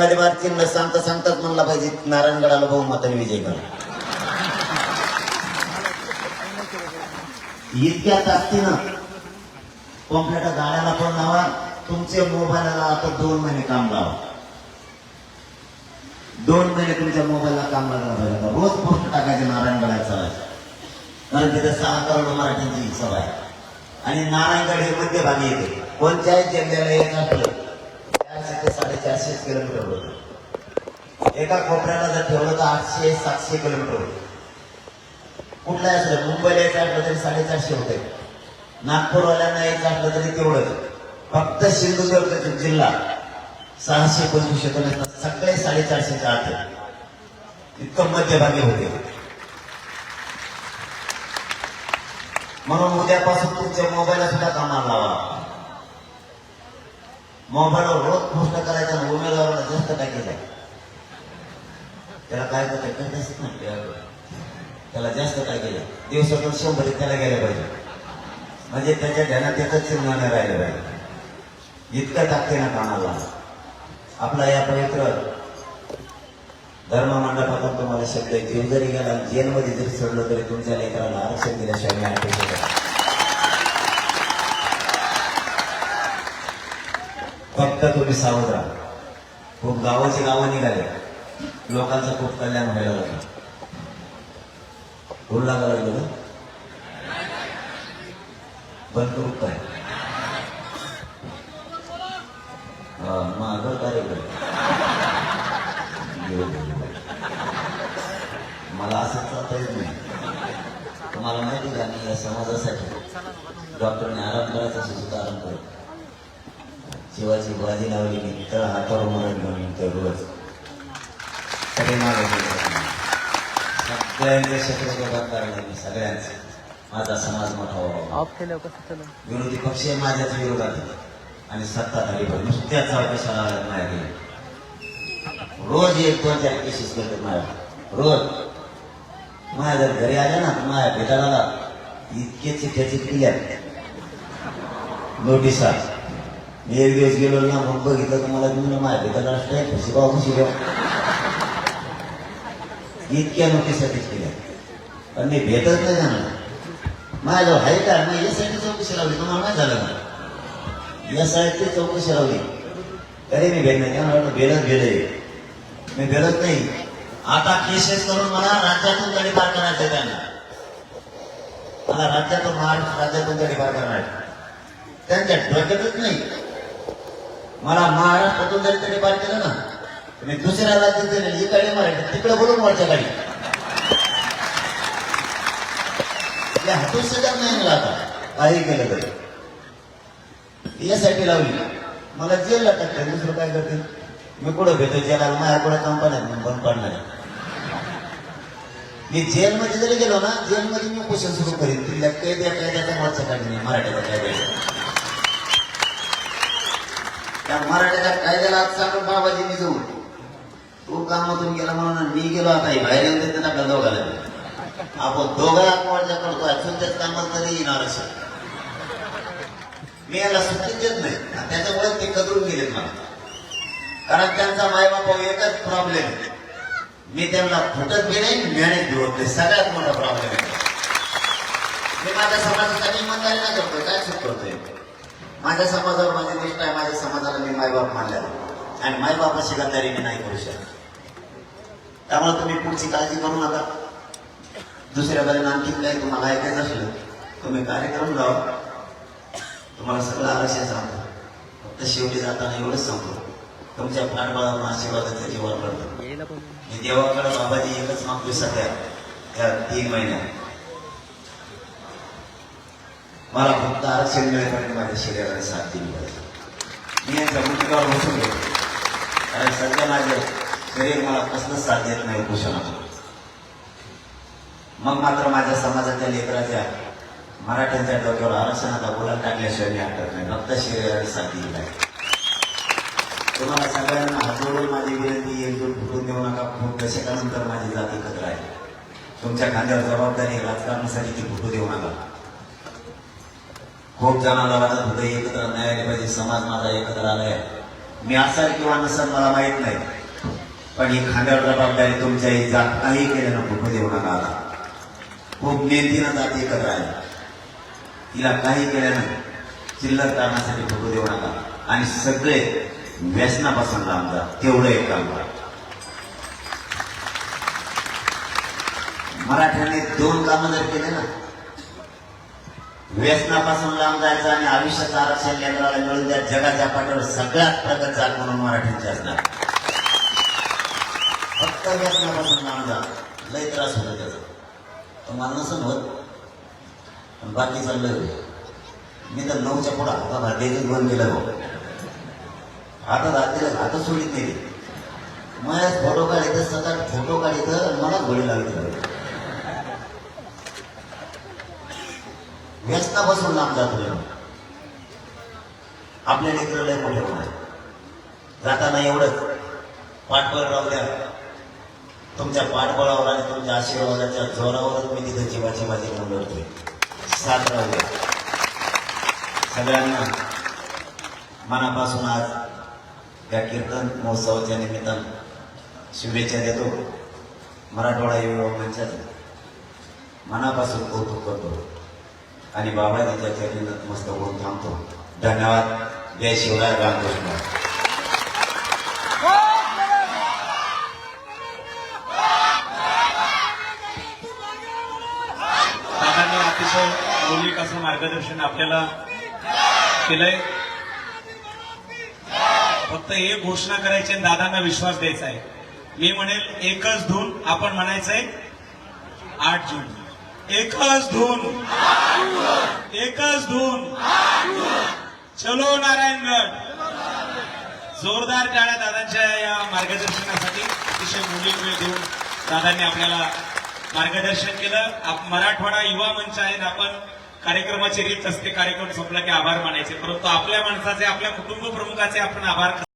गाडीवार चिन्ह सांगता सांगताच म्हणला पाहिजे नारायणगडाला बहुमताने माताने विजय करा. इतक्या ताकदीनं कॉम्प्युटर गाड्याला पण लावा तुमच्या मोबाईलला आता दोन महिने काम लावा. दोन महिने तुमच्या मोबाईलला काम लागला पाहिजे. रोज पोस्ट टाकायचे नारायणगडात चालायचं. कारण तिथे सहा करोड मराठ्यांची सभा आहे. आणि नारायणगड हे मध्यभागी येते. कोणत्याही जिल्ह्याला येत असलं चारशे ते साडेचारशे किलोमीटर होतं. एका कोपऱ्याला जर ठेवलं तर आठशे सातशे किलोमीटर होतं. कुठलाही असलं मुंबईला यायचं असलं तरी साडेचारशे होते. नागपूरवाल्यांना यायचं असलं तरी तेवढंच. फक्त सिंधुदुर्ग जिल्हा सहाशे पंचवीस येतो सगळे साडेचारशेच्या आत इतकं मध्यभागी होते. म्हणून उद्यापासून तुमच्या मोबाईलला सुद्धा कामाला लावा. मोबाईलवर रोज पोस्ट करायचा आणि उमेदवाराला जास्त टाकायचा त्याला काय करता करताच त्याला जास्त काय केलं दिवसातून शंभर त्याला गेलं पाहिजे. म्हणजे त्याच्या ध्यानात त्याच चिन्ह नाही राहिलं पाहिजे. इतकं ताकदीनं कामाला आपला या पवित्र धर्म मंडपातून तुम्हाला शब्द आहे, जीव जरी गेला जेलमध्ये जरी सोडलं तरी तुमच्या लेकराला आरक्षण दिल्याशिवाय मी अपेक्षा करत फक्त तुम्ही सावध राहा. खूप गावाची गावं निघाले. लोकांचं खूप कल्याण व्हायला लागलं. कोण लागायला लागलं बंद करू काय? हा, मागं कार्यक्रम. मला असं चालता येत नाही. तुम्हाला माहिती का मी या समाजासाठी डॉक्टरने आराम करायचा सुद्धा आराम करतो शिवाची बाजी लावली की तळ हातावर मरण घेऊन येतो रोज. सगळ्यांचे शत्रू करणार मी सगळ्यांचे. माझा समाज मोठा व्हावा. विरोधी पक्ष माझ्याच विरोधात आहे. आणि सत्ताधारी पण. नुसत्याच चौकशाला लागत नाही रोज एक दोन चार केसेस करतात माझ्या रोज. माझ्या जर घरी आल्या ना माझ्या भेटायला इतके चिठ्ठ्या चिठ्ठील्या नोटिसा. मी एक दिवस गेलो ना मग बघितलं तर मला माहिती तर राष्ट्र असते खुशी भाऊ इतक्या नोटिसा केल्या. पण मी भेटत नाही जाणार माझ्याजवळ आहे का? मी यासाठी चौकशी लावली. तुम्हाला माहीत झालं ना यासाठी चौकशी लावली. तरी मी भेट नाही. त्यामुळे म्हटलं भेटत भेट मी भेटत नाही. आता केसेस करून मला राज्यातून गाडी पार करायचं आहे त्यांना. मला राज्यातून महाराष्ट्र राज्यातून गाडी पार करणार त्यांच्या डोक्यातच नाही. मला महाराष्ट्रातून जरी तरी पार केलं ना मी दुसऱ्या राज्यात जरी इकडे मराठी तिकडे बोलून वरच्या गाडी. हातून सगळ्यात नाही मला आता. काही केलं तरी. यासाठी लावली. मला जेलला टाकतात दुसरं काय करते मी कुठं भेटतो जेलाला माझ्या कुठं कंपन्यात मी बंद पाडणार आहे. मी जेलमध्ये जरी गेलो ना जेलमध्ये मी क्वेश्चन सुरू करीन. तिथल्या कैद्या कैद्याचा मोर्चा काढणे मराठीचा कायद्याचा त्या मराठ्याच्या कायद्याला आज सांगून बाबाजींनी जाऊन. तो कामातून गेला म्हणून मी गेलो आता ही बाहेर येऊन त्यांना आपल्या दोघाला आपण दोघं करतो. अजून त्याच कामात तरी येणार असेल. मी याला सुट्टी देत नाही. आणि त्याच्यामुळे ते कदरून गेलेत मला. कारण त्यांचा मायबापा एकच प्रॉब्लेम मी त्यांना फुटत बी नाही मॅनेज बी होत. नाही सगळ्यात मोठा प्रॉब्लेम आहे. मी माझ्या समाजासाठी इमानदारी नाही करतोय. काय चूक करतोय? माझ्या समाजावर माझी निष्ठा आहे माझ्या समाजाला मी मायबाप मानलेला आणि मायबापाची गद्दारी मी नाही करू शकत. त्यामुळे तुम्ही पुढची काळजी करू नका. दुसऱ्या बाजूला आणखी काही तुम्हाला ऐकायचं असलं तुम्ही कार्यक्रम लावा. तुम्हाला सगळं आरक्षण सांगतो. फक्त शेवटी जाताना एवढंच सांगतो. तुमच्या पाठबळावर आशीर्वादाचं जीवन करतो मी देवाकडे बाबाजी एकच मागतोय सध्या या तीन महिन्यात. मला फक्त आरक्षण मिळेपर्यंत माझ्या शरीराला साथ दिली पाहिजे. मी यांच्या मुठीकावर बसून घेतो कारण सध्या माझे शरीर मला कसलंच साथ देत नाही उपोषणात मग मात्र माझ्या समाजाच्या लेकराच्या मराठ्यांच्या डोक्यावर आरक्षणाचा बोला टाकल्याशिवाय मी हटत नाही. फक्त शरीराने साथ दिली पाहिजे. तुम्हाला सगळ्यांना हात माझी विनंती एकजूट फुटून देऊ नका. खूप दशकानंतर माझी जात एकत्र आहे? तुमच्या खांद्यावर जबाबदारी राजकारणासाठी ती फुटू देऊ नका. खूप जणांना वाटत होतं एकत्र नाही आले पाहिजे समाज माझा एकत्र आलाय. मी असाल किंवा नसाल मला माहीत नाही. पण ही खांद्यावर जबाबदारी तुमच्या जात काही केलं नको देऊ नका आता. खूप मेहनतीनं जात एकत्र आहे. तिला काही केल्यानं चिल्लर कारणासाठी फुकू देऊ नका. आणि सगळे व्यसनापासून लांब जा. तेवढं एक काम करा. मराठ्याने दोन कामं जर केले ना व्यसनापासून लांब जायचं आणि आयुष्याचं आरक्षण केंद्राला मिळून द्या. जगाच्या पाठीवर सगळ्यात प्रगत जात म्हणून मराठीचे असणार. फक्त व्यसनापासून लांब जा. लय त्रास होतो त्याचा. तुम्हाला नसून होत. पण बाकी चाललं मी तर नऊच्या पुढं आता भारतीय बंद केलं भाऊ आता रात्रीला आता सोडित नाही. मग फोटो काढित सतत फोटो काढित मला गोळी लागली व्यसनापासून लांब जातो आपल्या लेकरं लय मोठे होणार जाताना एवढंच. पाठबळ राहू द्या. तुमच्या पाठबळावर आणि तुमच्या आशीर्वादाच्या जोरावरच मी तिथे जीवाची माझी घेऊन लढतोय. साथ राहू द्या. सगळ्यांना मनापासून आज या कीर्तन महोत्सवाच्या निमित्तानं शुभेच्छा देतो. मराठवाडा युवा मंचाचं मनापासून कौतुक करतो. आणि बाबाजीच्या चरणी मस्त होऊन थांबतो. धन्यवाद. जय शिवराय रामकृष्ण. दादांनी अतिशय मौलिक असं मार्गदर्शन आपल्याला केलंय. फक्त एक घोषणा करायची आणि दादांना विश्वास द्यायचा आहे. मी म्हणेल एकच धून आपण म्हणायचंय आठ जून. एकच धून. एकच धून. चलो नारायणगड. जोरदार टाळ्या दादांच्या या मार्गदर्शनासाठी अतिशय मौलिक वेळ देऊन दादांनी आपल्याला मार्गदर्शन केलं. आप- मराठवाडा युवा मंच आहे आपण कार्यक्रमाची रीत असते. कार्यक्रम संपला की आभार मानायचे. परंतु आपल्या माणसाचे आपल्या कुटुंब प्रमुखाचे आपण आभार